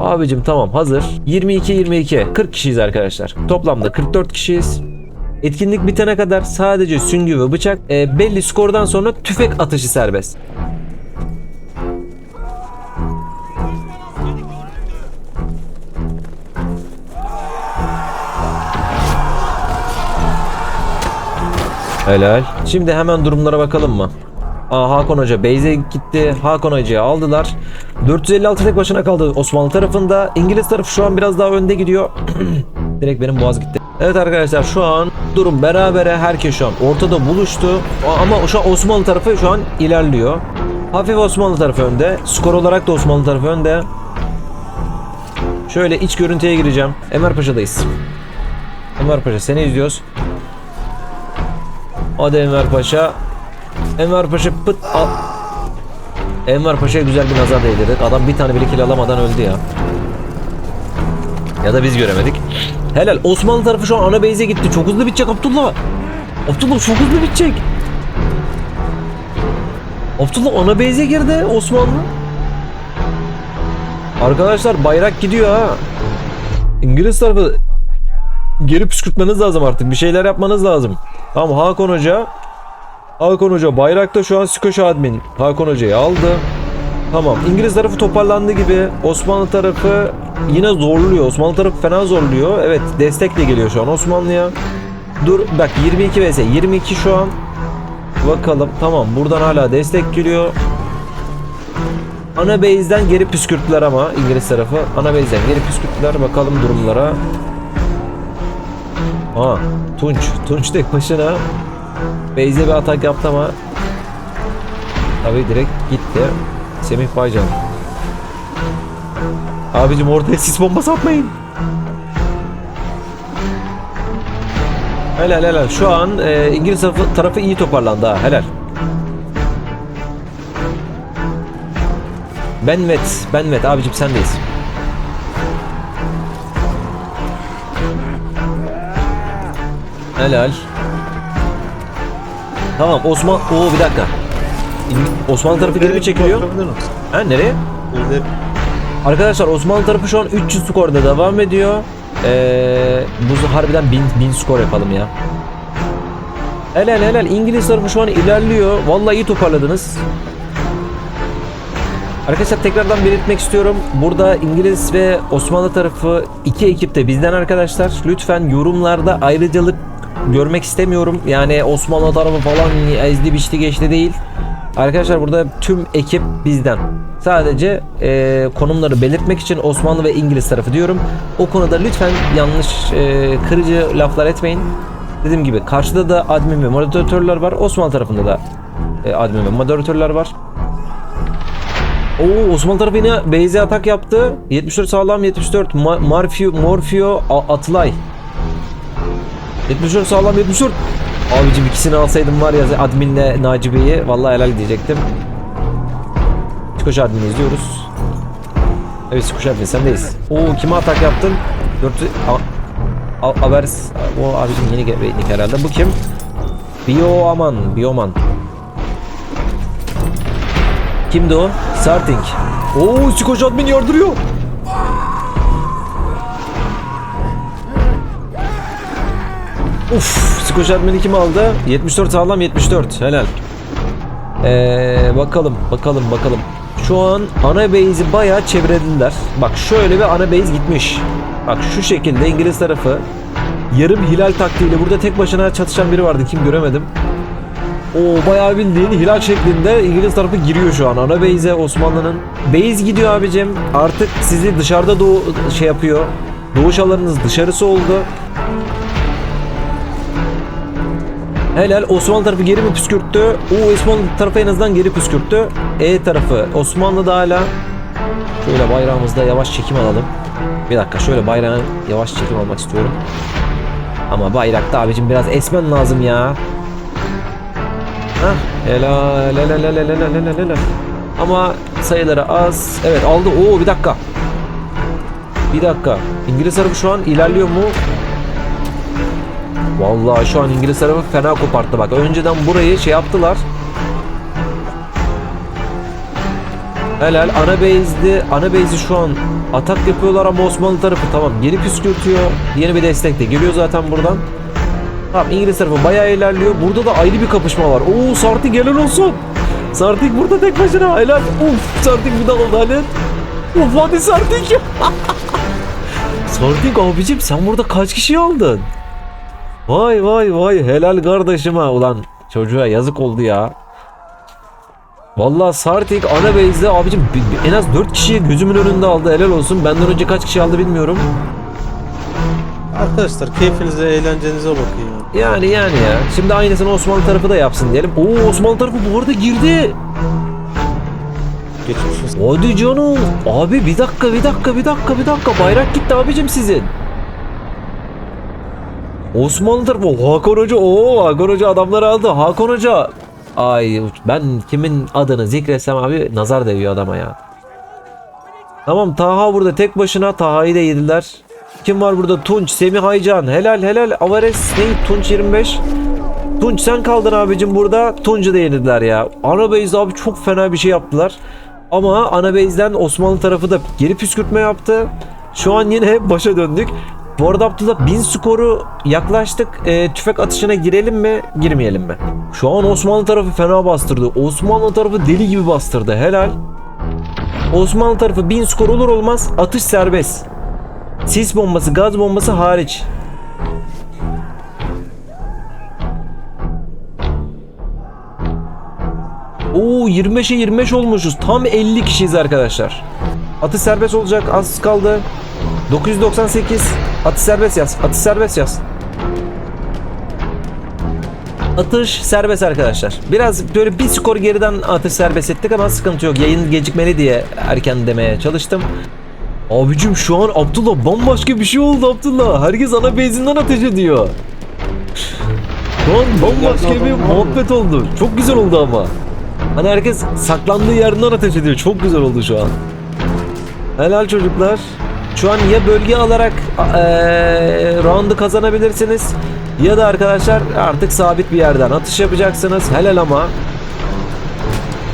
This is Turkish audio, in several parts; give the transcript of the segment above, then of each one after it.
Abicim tamam hazır. 22 22 40 kişiyiz arkadaşlar. Toplamda 44 kişiyiz. Etkinlik bitene kadar sadece süngü ve bıçak e, belli skordan sonra tüfek atışı serbest. Helal. Şimdi hemen durumlara bakalım mı? Aa, Hakan Hoca Beyze gitti. Hakan Hoca'yı aldılar. 456 tek başına kaldı Osmanlı tarafında. İngiliz tarafı şu an biraz daha önde gidiyor. Direkt benim boğaz gitti. Evet arkadaşlar şu an durum berabere. Herkes şu an ortada buluştu. Ama şu an Osmanlı tarafı şu an ilerliyor. Hafif Osmanlı tarafı önde. Skor olarak da Osmanlı tarafı önde. Şöyle iç görüntüye gireceğim. Enver Paşa'dayız. Enver Paşa seni izliyoruz. Hadi Enver Paşa. Enver Paşa pıt al. Enver Paşa'ya güzel bir nazar değdirdik. Adam bir tane bile kill alamadan öldü ya. Ya da biz göremedik. Helal. Osmanlı tarafı şu an ana base'e gitti. Çok hızlı bitecek Abdullah. Abdullah çok hızlı bitecek. Abdullah ana base'e girdi Osmanlı. Arkadaşlar bayrak gidiyor ha. İngiliz tarafı geri püskürtmeniz lazım artık. Bir şeyler yapmanız lazım. Tamam Hakan Hoca. Hakan Hoca bayrakta şu an Skoş admin. Hakan Hoca'yı aldı. Tamam. İngiliz tarafı toparlandı gibi. Osmanlı tarafı yine zorluyor. Osmanlı tarafı fena zorluyor. Evet destekle geliyor şu an Osmanlı'ya. Dur bak 22 vs 22 şu an. Bakalım. Tamam buradan hala destek geliyor. Ana base'den geri püskürttüler ama İngiliz tarafı. Ana base'den geri püskürttüler. Bakalım durumlara. Aa, Tunç. Tunç tek başına Beyze bir atak yaptı ama Tabii direkt gitti. Semih Baycan. Abicim ortaya sis bombası atmayın. Helal helal. Şu an e, İngiliz tarafı, tarafı iyi toparlandı ha. Helal. Benvet. Benvet abicim sendeyiz. Helal. Tamam Osman... Oo bir dakika. Osmanlı tarafı geri mi çekiliyor? Ha nereye? İleri. Arkadaşlar Osmanlı tarafı şu an 300 skorda devam ediyor. Ee, bu harbiden 1000, 1000 skor yapalım ya. Helal helal İngiliz tarafı şu an ilerliyor. Vallahi iyi toparladınız. Arkadaşlar tekrardan belirtmek istiyorum. Burada İngiliz ve Osmanlı tarafı iki ekip de bizden arkadaşlar. Lütfen yorumlarda ayrıcalık görmek istemiyorum. Yani Osmanlı tarafı falan ezdi biçti geçti değil. Arkadaşlar burada tüm ekip bizden. Sadece e, konumları belirtmek için Osmanlı ve İngiliz tarafı diyorum. O konuda lütfen yanlış e, kırıcı laflar etmeyin. Dediğim gibi karşıda da admin ve moderatörler var. Osmanlı tarafında da e, admin ve moderatörler var. Oo Osmanlı tarafı yine Beyze atak yaptı. 74 sağlam 74 Ma- Marfio Morfio Atlay. 74 sağlam 74. Abicim ikisini alsaydım var ya adminle Nacibe'yi vallahi helal diyecektim. Skoş admini izliyoruz. Evet Skoş admin sendeyiz. Oo kime atak yaptın? 4 Avers o abicim yeni nick herhalde. Bu kim? Bio Aman, Bioman. Kimdi o? Sarting. Oo Skoş admin yardırıyor. Uf, Skoş admini kim aldı? 74 sağlam 74. Helal. Ee, bakalım, bakalım, bakalım. Şu an ana base'i bayağı çevrediler. Bak şöyle bir ana base gitmiş. Bak şu şekilde İngiliz tarafı yarım hilal taktiğiyle burada tek başına çatışan biri vardı. Kim göremedim. O bayağı bildiğin hilal şeklinde İngiliz tarafı giriyor şu an. Ana base'e Osmanlı'nın. Base gidiyor abicim. Artık sizi dışarıda doğu şey yapıyor. Doğuş alanınız dışarısı oldu. Helal Osmanlı tarafı geri mi püskürttü? O Osmanlı tarafı en azından geri püskürttü. E tarafı Osmanlı da hala. Şöyle bayrağımızda yavaş çekim alalım. Bir dakika şöyle bayrağın yavaş çekim almak istiyorum. Ama bayrakta abicim biraz esmen lazım ya. Hah helal helal helal helal helal helal. Ama sayıları az. Evet aldı. Oo bir dakika. Bir dakika. İngiliz tarafı şu an ilerliyor mu? Vallahi şu an İngiliz tarafı fena koparttı bak. Önceden burayı şey yaptılar. Helal ana base'di. Ana base'i şu an Atak yapıyorlar ama Osmanlı tarafı tamam geri püskürtüyor. Yeni bir destek de geliyor zaten buradan. Tamam İngiliz tarafı bayağı ilerliyor. Burada da ayrı bir kapışma var. Oo Sartik helal olsun. Sartik burada tek başına helal. Uf Sartik bu da aldı helal. Uf hadi Sartik. Sartik abicim sen burada kaç kişi aldın? Vay vay vay helal kardeşime. Ulan çocuğa yazık oldu ya. Vallahi Sartik ana base'de abicim bi- bi- en az 4 kişiyi gözümün önünde aldı helal olsun. Benden önce kaç kişi aldı bilmiyorum. Arkadaşlar keyfinize, eğlencenize bakın ya. Yani yani ya. Şimdi aynısını Osmanlı tarafı da yapsın diyelim. Oo Osmanlı tarafı bu arada girdi. Geçmiş olsun. Hadi canım. Abi bir dakika bir dakika bir dakika bir dakika. Bayrak gitti abicim sizin. Osmanlı tarafı Hakan Hoca. Oo Hakan Hoca adamları aldı. Hakan Hoca. Ay ben kimin adını zikretsem abi nazar değiyor adama ya. Tamam Taha burada tek başına Taha'yı da yediler. Kim var burada? Tunç, Semih Aycan. Helal helal. Avares ne? Tunç 25. Tunç sen kaldın abicim burada. Tunç'u da yenildiler ya. Anabeyiz abi çok fena bir şey yaptılar. Ama Anabeyi'den Osmanlı tarafı da geri püskürtme yaptı. Şu an yine başa döndük. Bu arada Abdullah 1000 skoru yaklaştık. Ee, tüfek atışına girelim mi girmeyelim mi? Şu an Osmanlı tarafı fena bastırdı. Osmanlı tarafı deli gibi bastırdı. Helal. Osmanlı tarafı 1000 skor olur olmaz atış serbest. Sis bombası, gaz bombası hariç. Oo 25'e 25 olmuşuz. Tam 50 kişiyiz arkadaşlar. Atış serbest olacak. Az kaldı. 998. Atış serbest yaz. Atış serbest yaz. Atış serbest arkadaşlar. Biraz böyle bir skor geriden atış serbest ettik ama sıkıntı yok. Yayın gecikmeli diye erken demeye çalıştım. Abicim şu an Abdullah bambaşka bir şey oldu Abdullah. Herkes ana benzinden ateş ediyor. Şu an bambaşka bir muhabbet oldu. Çok güzel oldu ama. Hani herkes saklandığı yerden ateş ediyor. Çok güzel oldu şu an. Helal çocuklar. Şu an ya bölge alarak eee round'u kazanabilirsiniz ya da arkadaşlar artık sabit bir yerden atış yapacaksınız. Helal ama.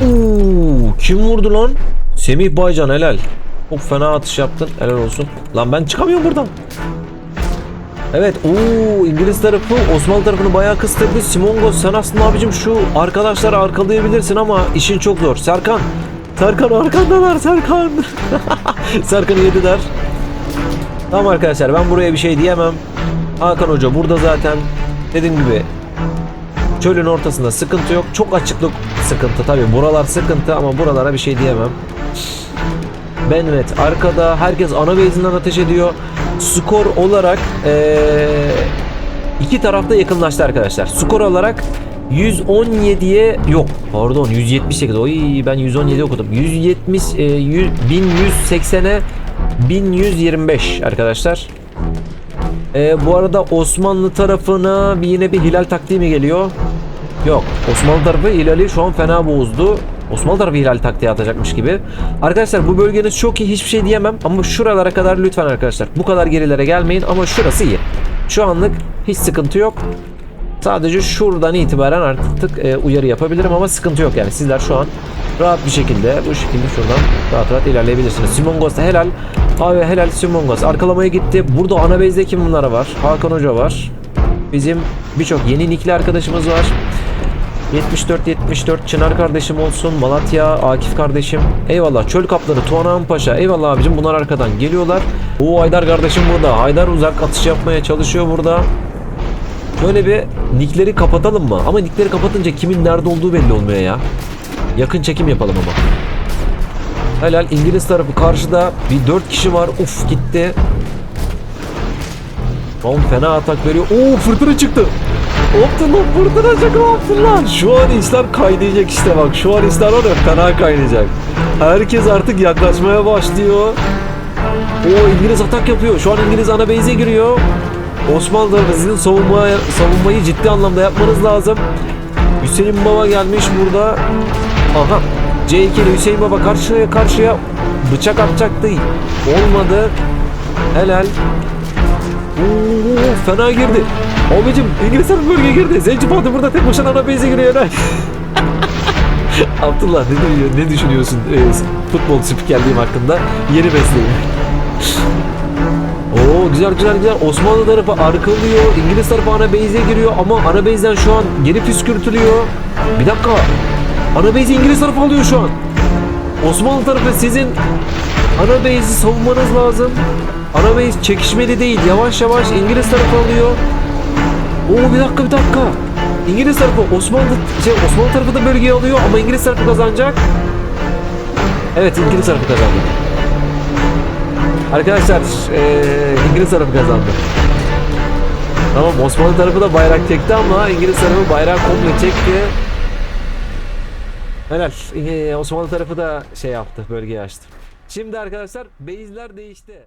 Oo, kim vurdu lan? Semih Baycan helal. Çok fena atış yaptın. Helal olsun. Lan ben çıkamıyorum buradan. Evet, ooo İngiliz tarafı Osmanlı tarafını bayağı kıstırdı. Simongos sen aslında abicim şu arkadaşları arkalayabilirsin ama işin çok zor. Serkan, Serkan arkandalar Serkan. Serkan'ı yediler. Tamam arkadaşlar ben buraya bir şey diyemem. Hakan Hoca burada zaten dediğim gibi çölün ortasında sıkıntı yok. Çok açıklık sıkıntı tabii. Buralar sıkıntı ama buralara bir şey diyemem. Bennet arkada. Herkes ana base'inden ateş ediyor. Skor olarak eee, iki tarafta yakınlaştı arkadaşlar. Skor olarak 117'ye yok pardon 178 oy ben 117 okudum 170 e, 100, 1180'e 1125 arkadaşlar E, bu arada Osmanlı tarafına bir yine bir hilal taktiği geliyor yok Osmanlı tarafı hilali şu an fena bozdu Osmanlı tarafı hilal taktiği atacakmış gibi. Arkadaşlar bu bölgeniz çok iyi hiçbir şey diyemem ama şuralara kadar lütfen arkadaşlar bu kadar gerilere gelmeyin ama şurası iyi. Şu anlık hiç sıkıntı yok. Sadece şuradan itibaren artık e, uyarı yapabilirim ama sıkıntı yok yani sizler şu an rahat bir şekilde bu şekilde şuradan rahat rahat ilerleyebilirsiniz. Simongos da helal. Abi helal Simongos. Arkalamaya gitti. Burada ana base'de kim bunlara var? Hakan Hoca var. Bizim birçok yeni nikli arkadaşımız var. 74 74 Çınar kardeşim olsun. Malatya Akif kardeşim. Eyvallah. Çöl kapları Tuğanağın Paşa. Eyvallah abicim. Bunlar arkadan geliyorlar. Oo Haydar kardeşim burada. Haydar uzak atış yapmaya çalışıyor burada. Böyle bir nickleri kapatalım mı? Ama nickleri kapatınca kimin nerede olduğu belli olmuyor ya. Yakın çekim yapalım ama. Helal İngiliz tarafı karşıda bir 4 kişi var. Uf gitti. Oğlum fena atak veriyor. Oo fırtına çıktı. Abdullah fırtına çıktı Abdullah. Şu an işler kaynayacak işte bak. Şu an işler var ya fena kaynayacak. Herkes artık yaklaşmaya başlıyor. O İngiliz atak yapıyor. Şu an İngiliz ana base'e giriyor. Osmanlı sizin savunmayı ciddi anlamda yapmanız lazım. Hüseyin Baba gelmiş burada. Aha. C2 ile Hüseyin Baba karşıya karşıya bıçak atacaktı. Olmadı. Helal. Oo, fena girdi. Abicim İngiliz tarafı bölgeye girdi. Zenci Fatih burada tek başına ana base'e giriyor. Abdullah ne, ne düşünüyorsun e, futbol spikerliğim hakkında? Yeni mesleğim. Oo güzel güzel güzel. Osmanlı tarafı arkalıyor. İngiliz tarafı ana base'e giriyor ama ana base'den şu an geri püskürtülüyor. Bir dakika. Base'i İngiliz tarafı alıyor şu an. Osmanlı tarafı sizin base'i savunmanız lazım. Ana base çekişmeli değil. Yavaş yavaş İngiliz tarafı alıyor. Oo bir dakika bir dakika. İngiliz tarafı Osmanlı şey Osmanlı tarafı da bölgeyi alıyor ama İngiliz tarafı kazanacak. Evet İngiliz tarafı kazandı. Arkadaşlar eee, İngiliz tarafı kazandı. Tamam Osmanlı tarafı da bayrak çekti ama İngiliz tarafı bayrağı komple çekti. Helal. Eee, Osmanlı tarafı da şey yaptı, bölgeyi açtı. Şimdi arkadaşlar base'ler değişti.